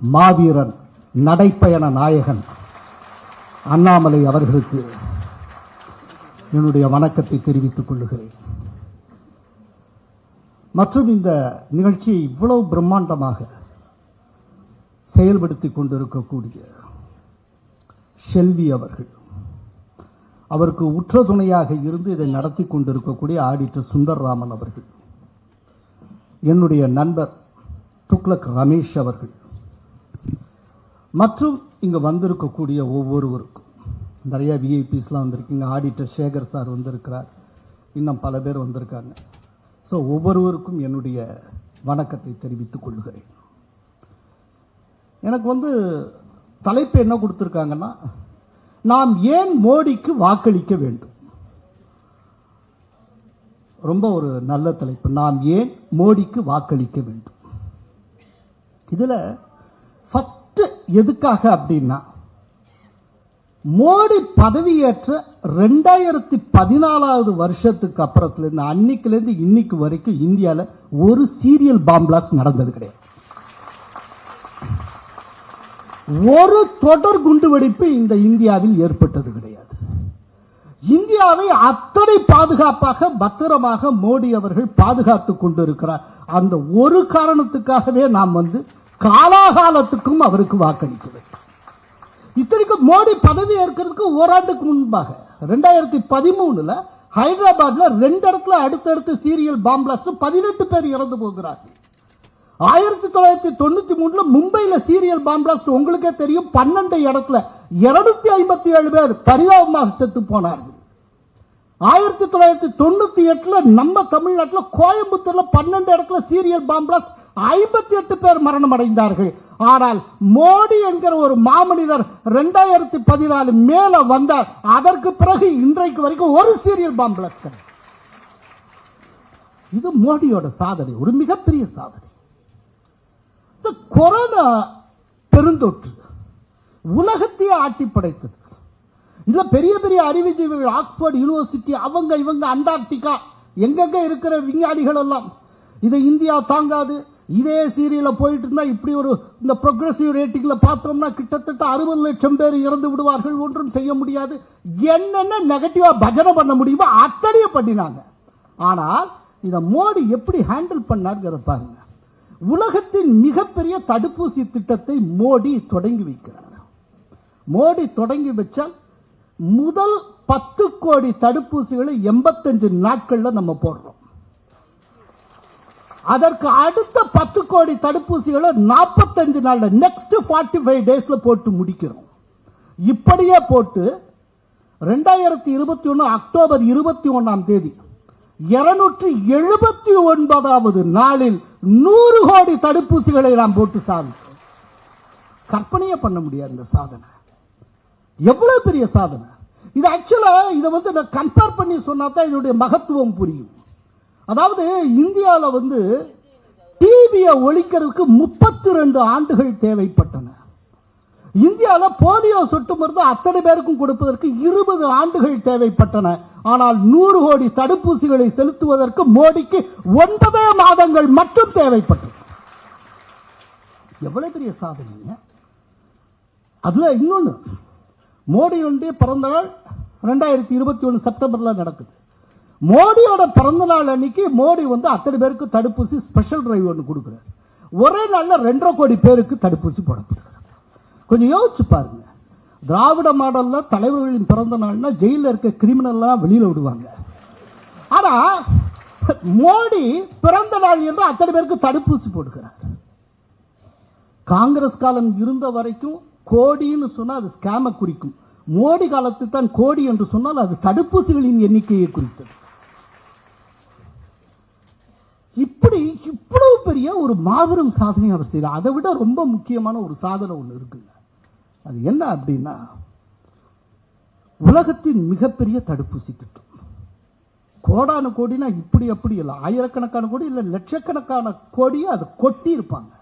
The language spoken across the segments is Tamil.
மாவீரன் நடைப்பயண நாயகன் அண்ணாமலை அவர்களுக்கு என்னுடைய வணக்கத்தை தெரிவித்துக் கொள்ளுகிறேன். மற்றும் இந்த நிகழ்ச்சியை இவ்வளவு பிரம்மாண்டமாக செயல்படுத்திக் கொண்டிருக்கக்கூடிய ஷெல்வி அவர்கள் அவருக்கு உற்ற துணையாக இருந்து இதை நடத்தி கொண்டிருக்கக்கூடிய ஆடிட்டர் சுந்தர்ராமன் அவர்கள் என்னுடைய நண்பர் துக்ளக் ரமேஷ் அவர்கள் மற்றும் இங்கே வந்திருக்கக்கூடிய ஒவ்வொருவருக்கும். நிறையா விஐபிஸ்லாம் வந்திருக்கீங்க. ஆடிட்டர் சேகர் சார் வந்திருக்கிறார். இன்னும் பல பேர் வந்திருக்காங்க. ஸோ ஒவ்வொருவருக்கும் என்னுடைய வணக்கத்தை தெரிவித்துக் கொள்கிறேன். எனக்கு வந்து தலைப்பு என்ன கொடுத்துருக்காங்கன்னா நாம் ஏன் மோடிக்கு வாக்களிக்க வேண்டும்? ரொம்ப ஒரு நல்ல தலைப்பு. நாம் ஏன் மோடிக்கு வாக்களிக்க வேண்டும்? இதில் ஃபஸ்ட் ஃபர்ஸ்ட் எதுக்காக அப்படின்னா மோடி பதவியேற்ற ரெண்டாயிரத்தி பதினாலாவது வருஷத்துக்கு அப்புறத்துல இருந்து அன்னைக்குல இருந்து இன்னைக்கு வரைக்கும் இந்தியாவில் ஒரு சீரியல் பாம்பிளாஸ் நடந்தது கிடையாது. ஒரு தொடர் குண்டுவெடிப்பு இந்த இந்தியாவில் ஏற்பட்டது கிடையாது. இந்தியாவை அத்தனை பாதுகாப்பாக பத்திரமாக மோடி அவர்கள் பாதுகாத்துக் கொண்டிருக்கிறார். அந்த ஒரு காரணத்துக்காகவே நாம் வந்து காலாகாலத்துக்கும் அவருக்கு வாக்களித்து வேண்டும் இத்தனைக்கும் மோடி பதவி ஏற்கிறதுக்கு ஓராண்டுக்கு முன்பாக ரெண்டாயிரத்தி பதிமூணுல ஹைதராபாத்ல ரெண்டு இடத்துல அடுத்தடுத்து சீரியல் பாம்பிளாஸ்ட் பதினெட்டு பேர் இறந்து போகிறார்கள். ஆயிரத்தி தொள்ளாயிரத்தி தொண்ணூத்தி மூணுல மும்பையில சீரியல் பாம்பிளாஸ்ட் உங்களுக்கே தெரியும் பன்னெண்டு இடத்துல இருநூத்தி ஐம்பத்தி ஏழு பேர் பரிதாபமாக செத்து போனார்கள். ஆயிரத்தி தொள்ளாயிரத்தி தொண்ணூத்தி எட்டுல நம்ம தமிழ்நாட்டில் கோயம்புத்தூர்ல பன்னெண்டு இடத்துல சீரியல் பாம்பிளாஸ்ட் ஐம்பத்தி எட்டு பேர் மரணம் அடைந்தார்கள் ஆனால் மோடி என்கிற ஒரு மாமனிதர் ரெண்டாயிரத்தி பதினாலு மேல வந்தார். அதற்கு பிறகு இன்றைக்கு வரைக்கும் ஒரு சீரியல் பாம்பிளாஸ்ட் கிடையாது. இது மோடியோட சாதனை ஒரு மிகப்பெரிய சாதனை. கொரோனா பெருந்தொற்று உலகத்தையே ஆட்டி படைத்தது இதுல பெரிய பெரிய அறிவுஜீவிகள் ஆக்ஸ்போர்ட் யூனிவர்சிட்டி அவங்க இவங்க அண்டார்டிகா எங்கெங்க இருக்கிற விஞ்ஞானிகள் எல்லாம். இதை இந்தியா தாங்காது. இதே சீரியல போயிட்டு இருந்தா இப்படி ஒரு இந்த ப்ரொக்ரஸிவ் ரேட்டிங்ல பார்த்தோம்னா கிட்டத்தட்ட அறுபது லட்சம் பேர் இறந்து விடுவார்கள். ஒன்றும் செய்ய முடியாது. என்னென்ன நெகட்டிவா பஜனை பண்ண முடியுமோ அத்தனையும் பண்ணினாங்க. ஆனால் இதை மோடி எப்படி ஹேண்டில் பண்ணாருங்கிறத பாருங்க. உலகத்தின் மிகப்பெரிய தடுப்பூசி திட்டத்தை மோடி தொடங்கி வைக்கிறார். மோடி தொடங்கி வச்சால் முதல் பத்து கோடி தடுப்பூசிகளை எண்பத்தஞ்சு நாட்களில் நம்ம போடுறோம். அதற்கு அடுத்த பத்து கோடி தடுப்பூசிகளை நாற்பத்தஞ்சு நாளில் நெக்ஸ்ட் ஃபார்ட்டி ஃபைவ் டேஸில் போட்டு முடிக்கிறோம். இப்படியே போட்டு ரெண்டாயிரத்தி இருபத்தி ஒன்று அக்டோபர் இருபத்தி ஒன்றாம் தேதி இருநூற்றி எழுபத்தி ஒன்பதாவது நாளில் நூறு கோடி தடுப்பூசிகளை நாம் போட்டு சாதித்தோம் கற்பனையே பண்ண முடியாது இந்த சாதனை. எவ்வளவு பெரிய சாதனை. இது ஆக்சுவலாக இதை வந்து நான் கம்பேர் பண்ணி சொன்னா தான் இதனுடைய மகத்துவம் புரியும். அதாவது இந்தியாவில் வந்து டிபியை ஒழிக்கிறதுக்கு முப்பத்தி ரெண்டு ஆண்டுகள் தேவைப்பட்டன. இந்தியாவில் போலியோ சொட்டு மருந்து அத்தனை பேருக்கும் கொடுப்பதற்கு இருபது ஆண்டுகள் தேவைப்பட்டன. ஆனால் நூறு கோடி தடுப்பூசிகளை செலுத்துவதற்கு மோடிக்கு ஒன்பதே மாதங்கள் மட்டும் தேவைப்பட்டது. எவ்வளவு பெரிய சாதனைங்க. அதுல இன்னொன்று மோடியுடைய பிறந்த நாள் ரெண்டாயிரத்தி இருபத்தி ஒன்று செப்டம்பர்ல நடக்குது. மோடியோட பிறந்த நாள் அன்னைக்கு மோடி வந்து அத்தனை பேருக்கு தடுப்பூசி ஸ்பெஷல் டிரைவ் ஒன்று கொடுக்குறாரு. ஒரே நாளில் ரெண்டரை கோடி பேருக்கு தடுப்பூசி போடப்படுகிறது கொஞ்சம் யோசிச்சு பாருங்க. திராவிட மாடலில் தலைவர்களின் பிறந்த நாள்னா ஜெயிலில் இருக்க கிரிமினல்லாம் வெளியில் விடுவாங்க. ஆனால் மோடி பிறந்த நாள் என்று அத்தனை பேருக்கு தடுப்பூசி போடுகிறார். காங்கிரஸ் காலம் இருந்த வரைக்கும் கோடின்னு சொன்னால் அது ஸ்கேமை குறிக்கும். மோடி காலத்தில் தான் கோடி என்று சொன்னால் அது தடுப்பூசிகளின் எண்ணிக்கையை குறித்தது. இப்படி இவ்வளவு பெரிய ஒரு மாபெரும் சாதனை அவர் செய்தார். அதை விட ரொம்ப முக்கியமான ஒரு சாதனை ஒன்று இருக்குங்க. அது என்ன அப்படின்னா உலகத்தின் மிகப்பெரிய தடுப்பூசி திட்டம். கோடான கோடினா இப்படி அப்படி இல்லை. ஆயிரக்கணக்கான கோடி இல்லை லட்சக்கணக்கான கோடியை அதை கொட்டி இருப்பாங்க.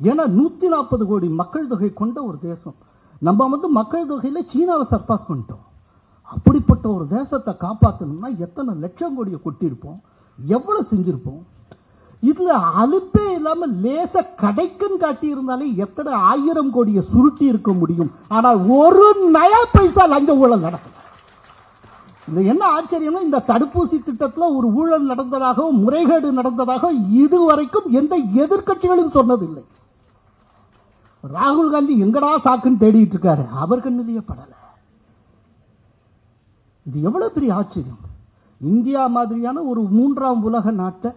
ஏன்னா நூற்றி நாற்பது கோடி மக்கள் தொகை கொண்ட ஒரு தேசம். நம்ம வந்து மக்கள் தொகையில் சீனாவை சர்பாஸ் பண்ணிட்டோம். அப்படிப்பட்ட ஒரு தேசத்தை காப்பாற்றணும்னா எத்தனை லட்சம் கோடியை கொட்டியிருப்போம்? எவ்வளவு செஞ்சுருப்போம்? இதுல அலுப்பே இல்லாம லேச கடைக்கும் காட்டி இருந்தாலே எத்தனை ஆயிரம் கோடியை சுருட்டி இருக்க முடியும்? ஆனா ஒரு நயா பைசா லஞ்ச ஊழல் நடக்கும் இது என்ன ஆச்சரியம்னா இந்த தடுப்பூசி திட்டத்துல ஒரு ஊழல் நடந்ததாகவும் முறைகேடு நடந்ததாக இதுவரைக்கும் எந்த எதிர்க்கட்சிகளும் சொன்னதில்லை. ராகுல் காந்தி எங்கடா சாக்குன்னு தேடிட்டு இருக்காரு? அவர் கண்ணிலேயே படலை. இது எவ்வளவு பெரிய ஆச்சரியம். இந்தியா மாதிரியான ஒரு மூன்றாம் உலக நாட்டை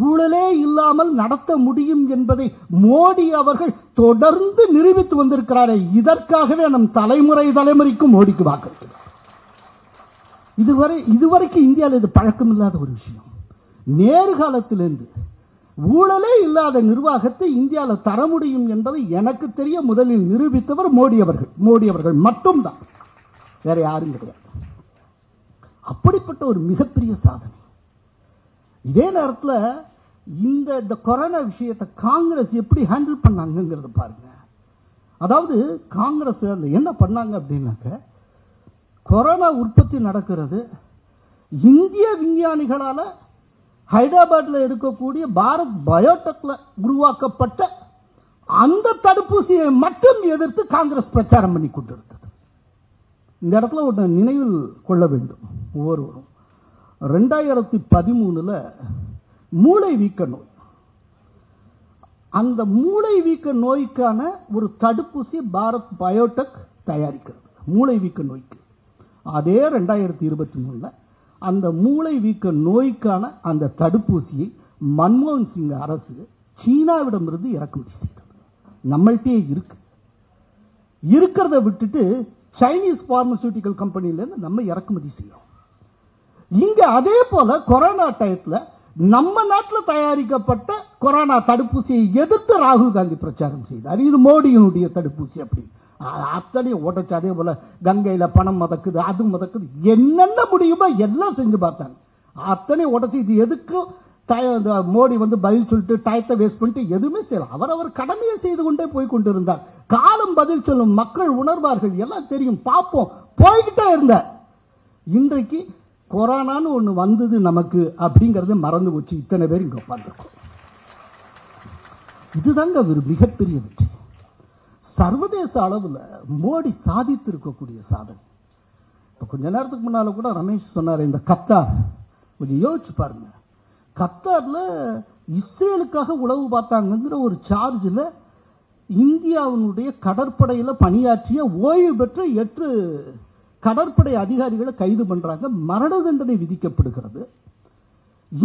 ஊழலே இல்லாமல் நடத்த முடியும் என்பதை மோடி அவர்கள் தொடர்ந்து நிரூபித்து வந்திருக்கிறாரே. இதற்காகவே நம் தலைமுறை தலைமுறைக்கும் மோடிக்கு வாக்களிக்கிறார். இதுவரை இதுவரைக்கும் இந்தியாவில் இது பழக்கம் இல்லாத ஒரு விஷயம். நேரு காலத்திலிருந்து ஊழலே இல்லாத நிர்வாகத்தை இந்தியாவில் தர முடியும் என்பதை எனக்கு தெரிய முதலில் நிரூபித்தவர் மோடி அவர்கள். மோடி அவர்கள் மட்டும்தான். வேற யாரும் கிடையாது. அப்படிப்பட்ட ஒரு மிகப்பெரிய சாதனை. இதே நேரத்தில் இந்த இந்த கொரோனா விஷயத்தை காங்கிரஸ் எப்படி ஹேண்டில் பண்ணாங்கங்கிறத பாருங்க. அதாவது காங்கிரஸ் அந்த என்ன பண்ணாங்க அப்படின்னாக்க கொரோனா உற்பத்தி நடக்கிறது இந்திய விஞ்ஞானிகளால் ஹைதராபாத்தில் இருக்கக்கூடிய பாரத் பயோடெக்கில் உருவாக்கப்பட்ட அந்த தடுப்பூசியை மட்டும் எதிர்த்து காங்கிரஸ் பிரச்சாரம் பண்ணி கொண்டிருக்கிறது இந்த இடத்துல ஒன்று நினைவில் கொள்ள வேண்டும். ஒவ்வொருவரும். ரெண்டாயிரத்தி பதிமூணுல மூளை வீக்க நோய். அந்த மூளை வீக்க நோய்க்கான ஒரு தடுப்பூசி பாரத் பயோடெக் தயாரிக்கிறது. மூளை வீக்க நோய்க்கு. அதே ரெண்டாயிரத்தி இருபத்தி மூணுல அந்த மூளை வீக்க நோய்க்கான அந்த தடுப்பூசியை மன்மோகன் சிங் அரசு சீனாவிடமிருந்து இறக்குமதி செய்தது. நம்மள்கிட்டே இருக்கு. இருக்கிறத விட்டுட்டு சைனீஸ் பார்மசூட்டிக்கல் கம்பெனிலேருந்து நம்ம இறக்குமதி செய்யறோம். இங்க அதே போல கொரோனா டயத்துல நம்ம நாட்டில் தயாரிக்கப்பட்ட கொரோனா தடுப்பூசியை எதிர்த்து ராகுல் காந்தி பிரச்சாரம் செய்தார். இது மோடியினுடைய தடுப்பூசி அப்படி. அத்தனையும் ஓட்டச்சு. அதே போல கங்கையில் பணம் மதக்குது அது மதக்குது. என்னென்ன முடியுமோ எல்லாம் செஞ்சு பார்த்தாங்க. அத்தனை உடச்சி இது எதுக்கு இந்த மோடி வந்து பதில் சொல்லிட்டு டயத்தை வேஸ்ட் பண்ணிட்டு எதுவுமே செய்யல. அவர் அவர் கடமையை செய்து கொண்டே போய் கொண்டிருந்தார். காலம் பதில் சொல்லும் மக்கள் உணர்வார்கள். எல்லாம் தெரியும். பார்ப்போம் போய்கிட்டே இருந்தார் இன்றைக்கு கொரோனான்னு ஒன்று வந்தது நமக்கு அப்படிங்கிறத மறந்து போச்சு. இத்தனை பேர் இங்கே உட்காந்துருக்கோம் இதுதாங்க ஒரு மிகப்பெரிய வெற்றி. சர்வதேச அளவில் மோடி சாதித்து இருக்கக்கூடிய சாதனை. இப்போ கொஞ்ச நேரத்துக்கு முன்னால கூட ரமேஷ் சொன்னார் இந்த கத்தார். கொஞ்சம் யோசிச்சு பாருங்க. கத்தாரில் இஸ்ரேலுக்காக உளவு பார்த்தாங்கங்கிற ஒரு சார்ஜில் இந்தியாவினுடைய கடற்படையில் பணியாற்றிய ஓய்வு பெற்ற எட்டு கடற்படை அதிகாரிகளை கைது பண்றாங்க. மரண தண்டனை விதிக்கப்படுகிறது.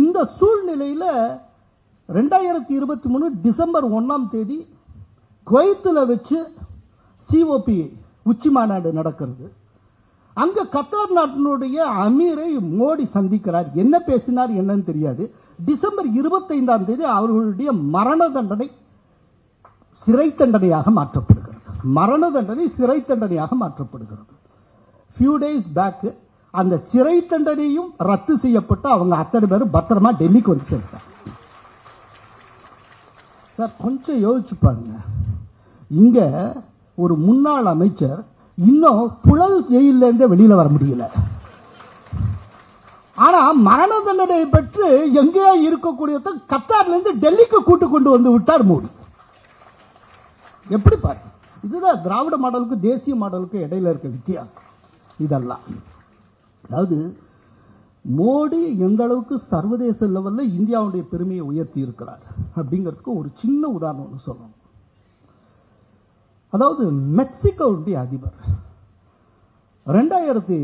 இந்த சூழ்நிலையில ரெண்டாயிரத்தி இருபத்தி மூணு டிசம்பர் ஒன்றாம் தேதி குவைத்தில் வச்சு சிஓபி உச்சி மாநாடு நடக்கிறது. அங்க கத்தார் நாட்டினுடைய அமீரை மோடி சந்திக்கிறார். என்ன பேசினார் என்னன்னு தெரியாது. டிசம்பர் இருபத்தைந்தாம் தேதி அவர்களுடைய மரண தண்டனை சிறை தண்டனையாக மாற்றப்படுகிறது. மரண தண்டனை சிறை தண்டனையாக மாற்றப்படுகிறது. ஃபியூ டேஸ் பேக்கு அந்த சிறை தண்டனையும் ரத்து செய்யப்பட்டு அவங்க அத்தனை பேரும் பத்திரமா டெல்லிக்கு வந்து சேர்த்தாங்க சார் கொஞ்சம் யோசிச்சு பாருங்க. இங்க ஒரு முன்னாள் அமைச்சர் இன்னும் புழல் ஜெயில இருந்தே வெளியில வர முடியல. ஆனா மரண தண்டனை பெற்று எங்கேயா இருக்கக்கூடியத கத்தார்ல இருந்து டெல்லிக்கு கூட்டு கொண்டு வந்து விட்டார் மோடி. எப்படி பாரு இதுதான் திராவிட மாடலுக்கு தேசிய மாடலுக்கு இடையில இருக்க வித்தியாசம். இதெல்லாம். அதாவது மோடி எந்த அளவுக்கு சர்வதேச லெவலில் இந்தியாவுடைய பெருமையை உயர்த்தி இருக்கிறார் அப்படிங்கிறதுக்கு ஒரு சின்ன உதாரணம் ஒன்று சொல்லணும். அதாவது மெக்சிகோவுடைய அதிபர் ரெண்டாயிரத்தி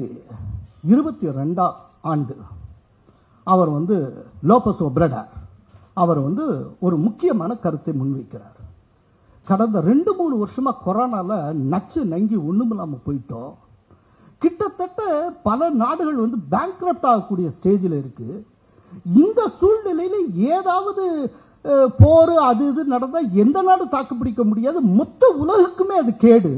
இருபத்தி ரெண்டாம் ஆண்டு அவர் வந்து லோபஸ் ஒப்ரடார் அவர் வந்து ஒரு முக்கியமான கருத்தை முன்வைக்கிறார். கடந்த ரெண்டு மூணு வருஷமாக கொரோனாவில் நச்சு நங்கி ஒண்ணுமில்லாம போயிட்டோம். கிட்டத்தட்ட பல நாடுகள் வந்து பேங்க் ஆகக்கூடிய ஸ்டேஜில் இருக்கு. இந்த சூழ்நிலையில ஏதாவது போர் அது இது நடந்தால் எந்த நாடு தாக்குப்பிடிக்க முடியாது? மொத்த உலகுக்குமே அது கேடு.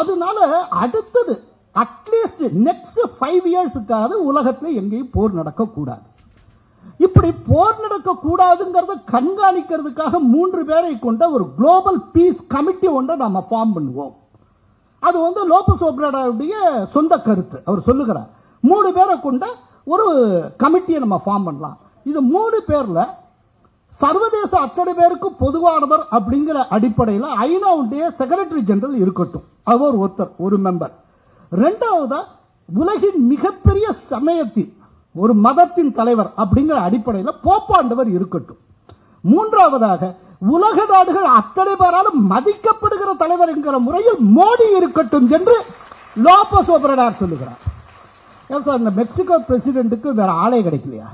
அதனால அடுத்தது அட்லீஸ்ட் நெக்ஸ்ட் ஃபைவ் இயர்ஸுக்காவது உலகத்தில் எங்கேயும் போர் நடக்கக்கூடாது. இப்படி போர் நடக்கக்கூடாதுங்கிறத கண்காணிக்கிறதுக்காக மூன்று பேரை கொண்ட ஒரு குளோபல் பீஸ் கமிட்டி ஒன்றை நம்ம ஃபார்ம் பண்ணுவோம். அது வந்து லோபஸ் ஓப்ராடாவுடைய சொந்த கருத்து. அவர் சொல்லுகிறார். மூணு பேரை கொண்ட ஒரு கமிட்டியை நம்ம ஃபார்ம் பண்ணலாம். இது மூணு பேரில் சர்வதேச அத்தனை பேருக்கும் பொதுவானவர் அப்படிங்கிற அடிப்படையில் ஐநாவுடைய செக்ரட்டரி ஜெனரல் இருக்கட்டும். அவர் ஒருத்தர் ஒரு மெம்பர் ரெண்டாவதா உலகின் மிகப்பெரிய சமயத்தின் ஒரு மதத்தின் தலைவர் அப்படிங்கிற அடிப்படையில் போப்பாண்டவர் இருக்கட்டும். மூன்றாவதாக உலக நாடுகள் அத்தனை பேராலும் மதிக்கப்படுகிற தலைவர் என்கிற முறையில் மோடி இருக்கட்டும் என்று லோபஸ் ஓபரடார் சொல்லுகிறார். ஏன் சார் இந்த மெக்சிகோ பிரசிடென்ட்டுக்கு வேற ஆளே கிடைக்கலையா?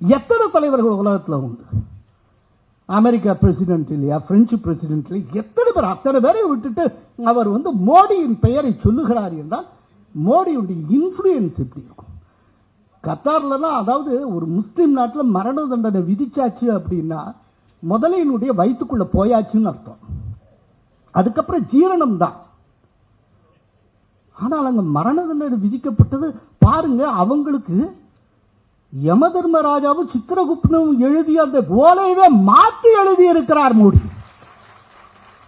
எத்தனை தலைவர்கள் உலகத்தில் உண்டு? அமெரிக்கா பிரசிடென்ட் இல்லையா? பிரெஞ்சு பிரசிடென்ட் இல்லையா? எத்தனை பேர் அத்தனை பேரை விட்டுட்டு அவர் வந்து மோடியின் பெயரை சொல்லுகிறார் என்றால் மோடியுடைய இன்ஃப்ளூயன்ஸ் எப்படி இருக்கும்? கத்தார்லலாம் அதாவது ஒரு முஸ்லீம் நாட்டில் மரண தண்டனை விதிச்சாச்சு அப்படின்னா முதலையினுடைய வயிற்றுக்குள்ள போயாச்சுன்னு அர்த்தம். அதுக்கப்புறம் ஜீரணம் தான் ஆனால் அங்க மரண தண்டனை விதிக்கப்பட்டது பாருங்க அவங்களுக்கு யம தர்மராஜாவும் சித்திரகுப்தனும் எழுதிய அந்த ஓலையவே மாத்தி எழுதி இருக்கிறார் மோடி.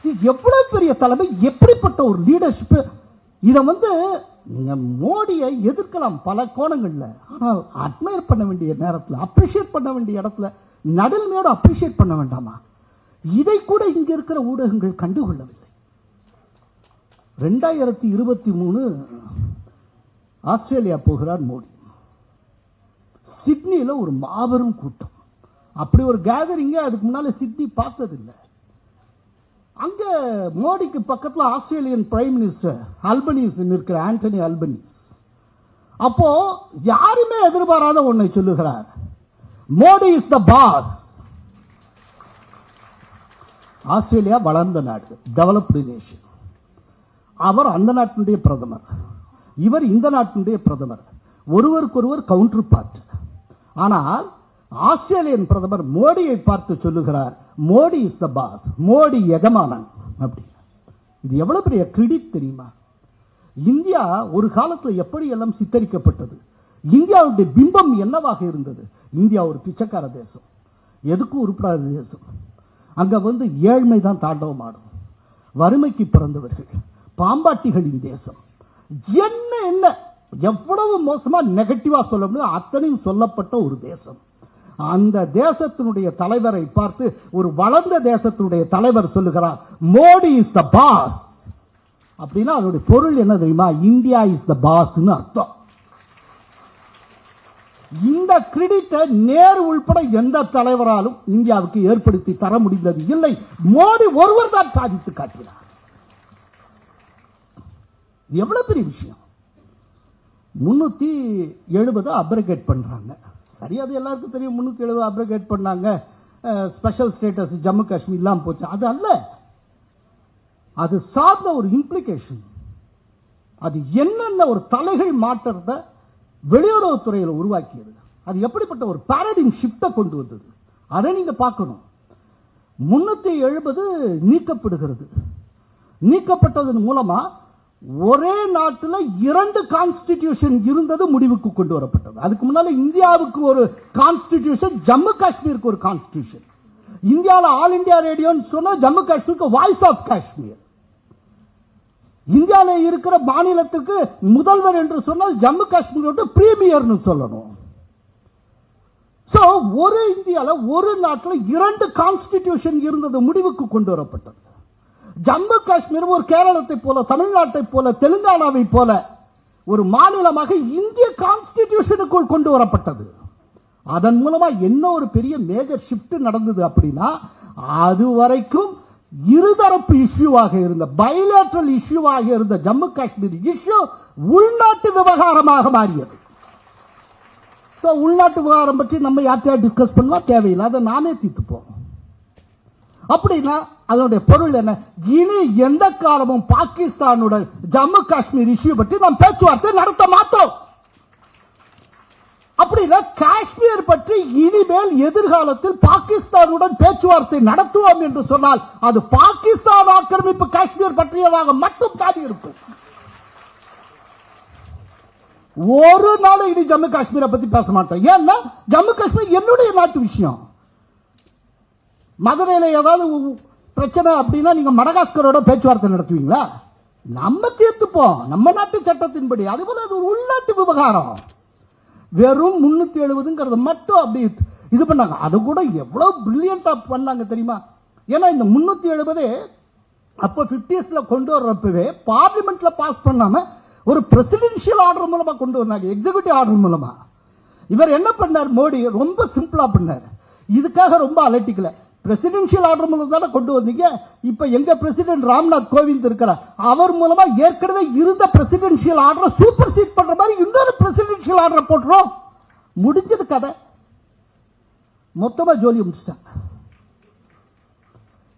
இது எவ்வளவு பெரிய தலைமை எப்படிப்பட்ட ஒரு லீடர்ஷிப் இதை வந்து நீங்க மோடியை எதிர்க்கலாம் பல கோணங்கள்ல. ஆனால் அட்மையர் பண்ண வேண்டிய நேரத்தில் அப்ரிஷியேட் பண்ண வேண்டிய இடத்துல நடுநிலையோடு அப்ரிஷியேட் பண்ண வேண்டாமா? இதை கூட இங்கே இருக்கிற ஊடகங்கள் கண்டுகொள்ளவில்லை. ரெண்டாயிரத்தி இருபத்தி மூணு ஆஸ்திரேலியா போகிறார் மோடி. சிட்னியில் ஒரு மாபெரும் கூட்டம். அப்படி ஒரு கேதரிங்க அதுக்கு முன்னால் சிட்னி பார்த்ததில்லை. அங்கே மோடிக்கு பக்கத்தில் ஆஸ்திரேலியன் பிரைம் மினிஸ்டர் அல்பனீஸ் இருக்கிற ஆண்டனி அல்பனீஸ். அப்போ யாருமே எதிர்பாராத ஒன்றை சொல்லுகிறார். Modi is the boss Australia வளர்ந்த நாடு டெவலப்டு நேஷன் அவர் அந்த நாட்டினுடைய பிரதமர். இவர் இந்த நாட்டினுடைய பிரதமர். ஒருவருக்கொருவர் கவுண்டர் பார்ட் ஆனால் ஆஸ்திரேலியன் பிரதமர் மோடியை பார்த்து சொல்லுகிறார் Modi is the boss Modi எஜமானன். அப்படி. இது எவ்வளவு பெரிய கிரெடிட் தெரியுமா? இந்தியா ஒரு காலத்தில் எப்படி எல்லாம் சித்தரிக்கப்பட்டது? இந்தியாவுடைய பிம்பம் என்னவாக இருந்தது? இந்தியா ஒரு பிச்சைக்கார தேசம். எதுக்கும் உருப்படாத தேசம்? அங்க வந்து ஏழ்மை தான் தாண்டவமாடும் வறுமைக்கு பிறந்தவர்கள். பாம்பாட்டிகளின் தேசம். என்ன என்ன? எவ்வளவு மோசமா நெகட்டிவாக சொல்ல முடியும் அத்தனையும் சொல்லப்பட்ட ஒரு தேசம். அந்த தேசத்தினுடைய தலைவரை பார்த்து ஒரு வளர்ந்த தேசத்தினுடைய தலைவர் சொல்லுகிறார் மோடி இஸ் த பாஸ் அப்படின்னா அதனுடைய பொருள் என்ன தெரியுமா? இந்தியா இஸ் த பாஸ்னு அர்த்தம். இந்த கிரெடிட்டை நேரு உள்பட எந்த தலைவராலும் இந்தியாவுக்கு ஏற்படுத்தி தர முடிந்தது இல்லை. மோடி ஒருவர் தான் சாதித்து காட்டினார். எவ்வளவு பெரிய விஷயம்? முன்னூத்தி எழுபது அப்ரகேட் பண்றாங்க. சரி அது எல்லாருக்கும் தெரியும். முன்னூத்தி எழுபது அப்ரகேட் பண்ணாங்க. ஸ்பெஷல் ஸ்டேட்டஸ் ஜம்மு காஷ்மீர் போச்சு. அது அல்ல. அது சார்ந்த ஒரு இம்ப்ளிகேஷன் அது என்னென்ன ஒரு தலைகள் மாற்றத்தை வெளியுறவுத்துறையில் உருவாக்கியது. அது எப்படிப்பட்ட ஒரு பாரடிம் ஷிஃப்டை கொண்டு வந்தது? அதை நீங்க பார்க்கணும். முன்னூத்தி எழுபது நீக்கப்படுகிறது. நீக்கப்பட்டதன் மூலமா ஒரே நாட்டில் இரண்டு கான்ஸ்டிடியூஷன் இருந்தது முடிவுக்கு கொண்டு வரப்பட்டது. அதுக்கு முன்னால இந்தியாவுக்கு ஒரு கான்ஸ்டிடியூஷன் ஜம்மு காஷ்மீருக்கு ஒரு கான்ஸ்டிடியூஷன் இந்தியாவில் ஆல் இந்தியா ரேடியோன்னு சொன்னால் ஜம்மு காஷ்மீருக்கு வாய்ஸ் ஆஃப் காஷ்மீர் இந்தியாவில் இருக்கிற மாநிலத்துக்கு முதல்வர் என்று சொன்னால் ஜம்மு காஷ்மீரோட பிரீமியர்னு சொல்லணும். சோ ஒரு இந்தியாவில் ஒரு நாட்டில் இரண்டு கான்ஸ்டிடியூஷன் இருந்தது முடிவுக்கு கொண்டு வரப்பட்டது. ஜம்மு காஷ்மீர் ஒரு கேரளத்தை போல தமிழ்நாட்டை போல தெலுங்கானாவை போல ஒரு மாநிலமாக இந்திய கான்ஸ்டிடியூஷனுக்குள் கொண்டு வரப்பட்டது. அதன் மூலமா என்ன ஒரு பெரிய மேஜர் ஷிஃப்ட் நடந்தது அப்படின்னா அது வரைக்கும் இருதரப்பு இஷ்யூவாக இருந்த பைலேட்ரல் இஷ்யூவாக இருந்த ஜம்மு காஷ்மீர் இஷ்யூ உள்நாட்டு விவகாரமாக மாறியது. சோ உள்நாட்டு விவகாரம் பற்றி நம்ம யார்கிட்டயா டிஸ்கஸ் பண்ணலாம் தேவையில்லை. அதை நாமே தீர்த்துப்போம். அப்படின்னா அதனுடைய பொருள் என்ன? இனி எந்த காலமும் பாகிஸ்தானுடன் ஜம்மு காஷ்மீர் இஷ்யூ பற்றி நாம் பேச்சுவார்த்தை நடத்த மாட்டோம். அப்படின்னா காஷ்மீர் பற்றி இனிமேல் எதிர்காலத்தில் பாகிஸ்தானுடன் பேச்சுவார்த்தை நடத்துவோம் என்று சொன்னால் அது பாகிஸ்தான் ஆக்கிரமிப்பு காஷ்மீர் பற்றியதாக மட்டும் தான் இருக்கும். ஒரு நாள் இனி ஜம்மு காஷ்மீரை பத்தி பேச மாட்டோம். ஏன்னா ஜம்மு காஷ்மீர் என்னுடைய நாட்டு விஷயம். மதுரையில் ஏதாவது பிரச்சனை அப்படின்னா நீங்க மடகாஸ்கரோட பேச்சுவார்த்தை நடத்துவீங்களா? நம்ம தீர்த்துப்போம். நம்ம நாட்டு சட்டத்தின்படி. அதுபோல அது ஒரு உள்நாட்டு விவகாரம். வெறும் முன்னூத்தி எழுபதுங்கிறத மட்டும் அப்படி இது பண்ணாங்க. அது கூட எவ்வளவு பிரில்லியண்டா பண்ணாங்க தெரியுமா? ஏன்னா இந்த முன்னூத்தி எழுபதே அப்போ பிப்டிஸ்ல கொண்டு வர்றப்பவே பார்லிமெண்ட்ல பாஸ் பண்ணாம ஒரு பிரசிடென்ஷியல் ஆர்டர் மூலமா கொண்டு வந்தாங்க. எக்ஸிக்யூட்டிவ் ஆர்டர் மூலமா. இவர் என்ன பண்ணார்? மோடி ரொம்ப சிம்பிளா பண்ணார். இதுக்காக ரொம்ப அலட்டிக்கல பிரசிடென்ஷியல் ஆர்டர் மூலம் தானே கொண்டு வந்தீங்க? இப்போ எங்க பிரசிடென்ட் ராம்நாத் கோவிந்த் இருக்கிறார். அவர் மூலமா ஏற்கனவே இருந்த பிரசிடென்ஷியல் ஆர்டரை சூப்பர் சீட் பண்ற மாதிரி இன்னொரு பிரசிடென்ஷியல் ஆர்டரை போட்டுரும் முடிஞ்சது கதை. மொத்தமா ஜோலி முடிச்சிட்டாங்க.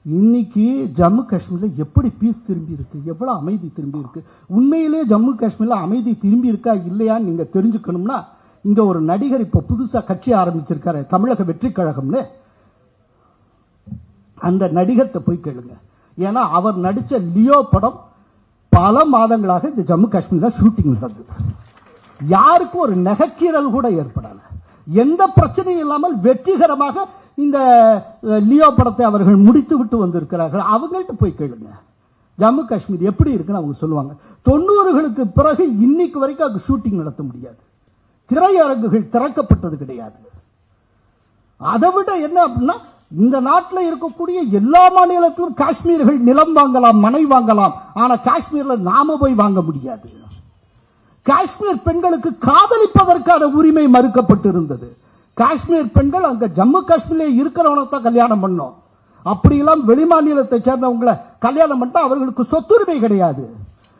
இன்னைக்கு ஜம்மு காஷ்மீர்ல எப்படி பீஸ் திரும்பி இருக்கு? எவ்வளவு அமைதி திரும்பி இருக்கு? உண்மையிலேயே ஜம்மு காஷ்மீர்ல அமைதி திரும்பி இருக்கா இல்லையான்னு நீங்க தெரிஞ்சுக்கணும்னா இங்க ஒரு நடிகர் இப்போ புதுசா கட்சி ஆரம்பிச்சிருக்காரு தமிழக வெற்றி கழகம்னு. அந்த நடிகத்தை போய் கேளுங்க. ஏன்னா அவர் நடிச்ச லியோ படம் பல மாதங்களாக இந்த ஜம்மு காஷ்மீரில் ஷூட்டிங் நடந்தது. யாருக்கும் ஒரு நெகக்கீரல் கூட ஏற்படலை. எந்த பிரச்சனையும் இல்லாமல் வெற்றிகரமாக இந்த லியோ படத்தை அவர்கள் முடித்து விட்டு வந்திருக்கிறார்கள். அவங்கள்ட்ட போய் கேளுங்க. ஜம்மு காஷ்மீர் எப்படி இருக்குன்னு அவங்க சொல்லுவாங்க. தொண்ணூறுகளுக்கு பிறகு இன்னைக்கு வரைக்கும் அங்கே ஷூட்டிங் நடத்த முடியாது. திரையரங்குகள் திறக்கப்பட்டது கிடையாது. அதை விட என்ன அப்படின்னா இந்த நாட்டில் இருக்கக்கூடிய எல்லா மாநிலத்திலும் காஷ்மீர்கள் நிலம் வாங்கலாம் மனை வாங்கலாம். ஆனா காஷ்மீர்ல நாம போய் வாங்க முடியாது. காஷ்மீர் பெண்களுக்கு காதலிப்பதற்கான உரிமை மறுக்கப்பட்டிருந்தது. காஷ்மீர் பெண்கள் அங்க ஜம்மு காஷ்மீர்ல இருக்கிறவனை தான் கல்யாணம் பண்ணோம். அப்படியெல்லாம் வெளிமாநிலத்தை சேர்ந்தவங்களை கல்யாணம் பண்ணிட்டா அவர்களுக்கு சொத்துரிமை கிடையாது.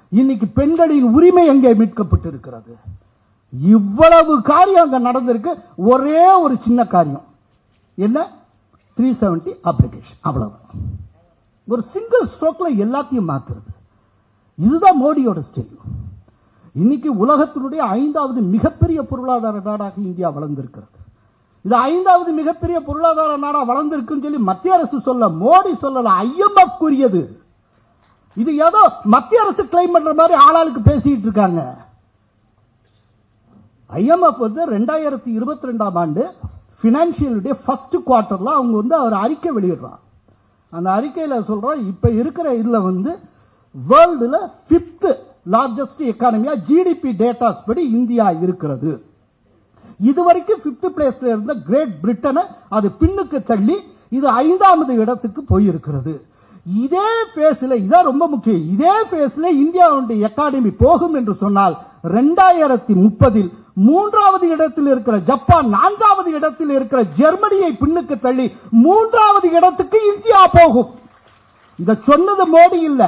இன்னைக்கு பெண்களின் உரிமை அங்கே மீட்கப்பட்டிருக்கிறது. இவ்வளவு காரியம் அங்க நடந்திருக்கு. ஒரே ஒரு சின்ன காரியம். என்ன? த்ரீ செவன்ட்டி அப்ளிகேஷன் அவ்வளோதான் ஒரு சிங்கிள் ஸ்ட்ரோக்கில் எல்லாத்தையும் மாத்துறது. இதுதான் மோடியோட ஸ்டைல் இன்னைக்கு உலகத்தினுடைய ஐந்தாவது மிகப்பெரிய பொருளாதார நாடாக இந்தியா வளர்ந்திருக்கிறது. இது ஐந்தாவது மிகப்பெரிய பொருளாதார நாடாக வளர்ந்திருக்குன்னு சொல்லி மத்திய அரசு சொல்ல மோடி சொல்லல ஐஎம்எஃப் கூறியது. இது ஏதோ மத்திய அரசு கிளைம் பண்ற மாதிரி ஆளாளுக்கு பேசிட்டு இருக்காங்க. ஐஎம்எஃப் வந்து ரெண்டாயிரத்தி இருபத்தி ரெண்டாம் ஆண்டு ஃபினான்ஷியலுடைய ஃபஸ்ட்டு குவார்ட்டரில் அவங்க வந்து அவர் அறிக்கை வெளியிடுறான் அந்த அறிக்கையில் சொல்கிறான் இப்போ இருக்கிற இதில் வந்து வேர்ல்டில் ஃபிஃப்த்து லார்ஜஸ்ட் எக்கானமியாக ஜிடிபி டேட்டாஸ் படி இந்தியா இருக்கிறது. இதுவரைக்கும் ஃபிஃப்த்து பிளேஸ்ல இருந்த கிரேட் பிரிட்டனை அது பின்னுக்கு தள்ளி இது ஐந்தாவது இடத்துக்கு போயிருக்கிறது. இதே ஃபேஸில் இதான் ரொம்ப முக்கியம் இதே ஃபேஸில் இந்தியாவுடைய எக்கானமி போகும் என்று சொன்னால் ரெண்டாயிரத்தி முப்பதில் மூன்றாவது இடத்தில் இருக்கிற ஜப்பான் நான்காவது இடத்தில் இருக்கிற ஜெர்மனியை பின்னுக்கு தள்ளி மூன்றாவது இடத்துக்கு இந்தியா போகும். இந்த சொன்னது மோடி இல்ல.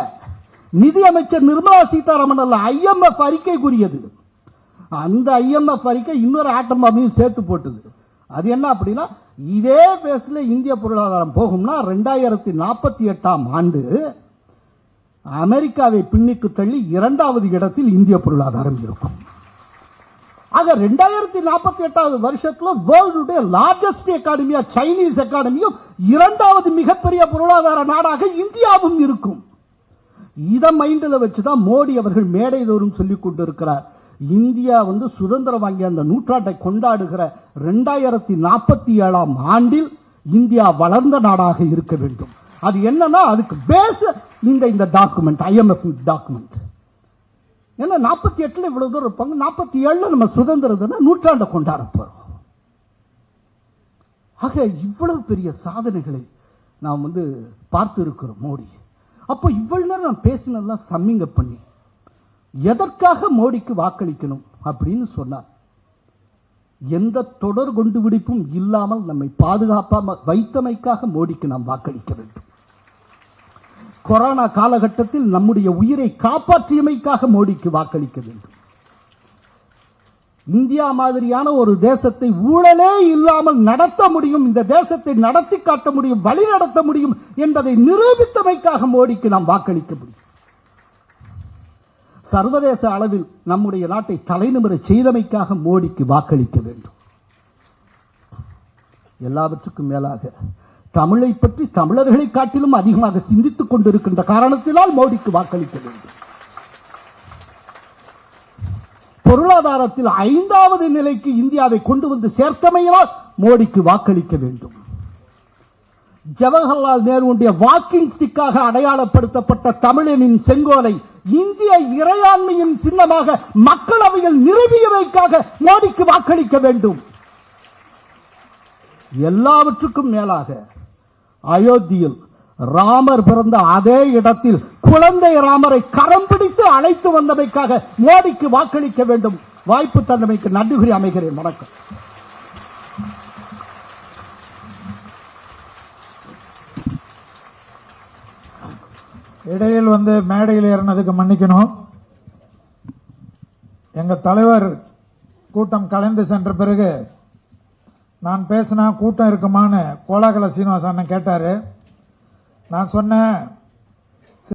நிதி அமைச்சர் நிர்மலா சீதாராமன் அல்ல ஐஎம்எஃப் அறிக்கை கூறியது. அந்த ஐஎம்எஃப் அறிக்கை இன்னொரு ஆட்டம் பாம்பையும் சேர்த்து போட்டது. அது என்ன அப்படின்னா இதே பேஸ்ல இந்திய பொருளாதாரம் போகும்னா ரெண்டாயிரத்தி நாற்பத்தி எட்டாம் ஆண்டு அமெரிக்காவை பின்னுக்கு தள்ளி இரண்டாவது இடத்தில் இந்திய பொருளாதாரம் இருக்கும். ஆக ரெண்டாயிரத்தி நாற்பத்தி எட்டாவது வருஷத்துல வேர்ல்டுடைய லார்ஜஸ்ட் எக்கானமியா சைனீஸ் எக்கானமியும் இரண்டாவது மிகப்பெரிய பொருளாதார நாடாக இந்தியாவும் இருக்கும். இதை மைண்டில் வச்சு வச்சுதான் மோடி அவர்கள் மேடை தோறும் சொல்லிக் கொண்டிருக்கிறார். இந்தியா வந்து சுதந்திரம் வாங்கிய அந்த நூற்றாண்டை கொண்டாடுகிற ரெண்டாயிரத்தி நாற்பத்தி ஏழாம் ஆண்டில் இந்தியா வளர்ந்த நாடாக இருக்க வேண்டும். அது என்னன்னா அதுக்கு பேஸ் இந்த இந்த டாக்குமெண்ட் ஐஎம்எஃப் டாக்குமெண்ட் ஏன்னா நாற்பத்தி எட்டுல இவ்வளவு தூரம் இருப்பாங்க? நாற்பத்தி ஏழுல நம்ம சுதந்திர தின நூற்றாண்டை கொண்டாட போறோம். ஆக இவ்வளவு பெரிய சாதனைகளை நாம் வந்து பார்த்து இருக்கிறோம் மோடி. அப்போ இவ்வளவு நேரம் நான் பேசினதெல்லாம் சம்மிங்க பண்ணி எதற்காக மோடிக்கு வாக்களிக்கணும் அப்படின்னு சொன்னார். எந்த தொடர் கொண்டுபிடிப்பும் இல்லாமல் நம்மை பாதுகாப்பாக வைத்தமைக்காக மோடிக்கு நாம் வாக்களிக்க வேண்டும். கொரோனா காலகட்டத்தில் நம்முடைய உயிரை காப்பாற்றியமைக்காக மோடிக்கு வாக்களிக்க வேண்டும். இந்தியா மாதிரியான ஒரு தேசத்தை ஊழலே இல்லாமல் நடத்த முடியும் இந்த தேசத்தை நடத்தி காட்ட முடியும் வழி நடத்த முடியும் என்பதை நிரூபித்தமைக்காக மோடிக்கு நாம் வாக்களிக்க முடியும். சர்வதேச அளவில் நம்முடைய நாட்டை தலைநிமிர செய்தமைக்காக மோடிக்கு வாக்களிக்க வேண்டும். எல்லாவற்றுக்கும் மேலாக தமிழை பற்றி தமிழர்களை காட்டிலும் அதிகமாக சிந்தித்துக் கொண்டிருக்கின்ற காரணத்தினால் மோடிக்கு வாக்களிக்க வேண்டும். பொருளாதாரத்தில் ஐந்தாவது நிலைக்கு இந்தியாவை கொண்டு வந்து சேர்த்தமையினால் மோடிக்கு வாக்களிக்க வேண்டும். ஜவஹர்லால் நேருடைய வாக்கிங் ஸ்டிக்காக அடையாளப்படுத்தப்பட்ட தமிழனின் செங்கோலை இந்திய இறையாண்மையின் சின்னமாக மக்களவையில் நிறுவியவைக்காக மோடிக்கு வாக்களிக்க வேண்டும். எல்லாவற்றுக்கும் மேலாக அயோத்தியில் ராமர் பிறந்த அதே இடத்தில் குழந்தை ராமரை கரம் பிடித்து அழைத்து வந்தமைக்காக மோடிக்கு வாக்களிக்க வேண்டும். வாய்ப்பு தந்தமைக்கு நன்றி அமைகிறேன். வணக்கம். இடையில் வந்து மேடையில் ஏறினதுக்கு மன்னிக்கணும். எங்க தலைவர் கூட்டம் கலைந்து சென்ற பிறகு நான் பேசினா கூட்டம் இருக்குமான்னு கோலாகல சீனிவாசன் அண்ணன் கேட்டார். நான் சொன்னேன்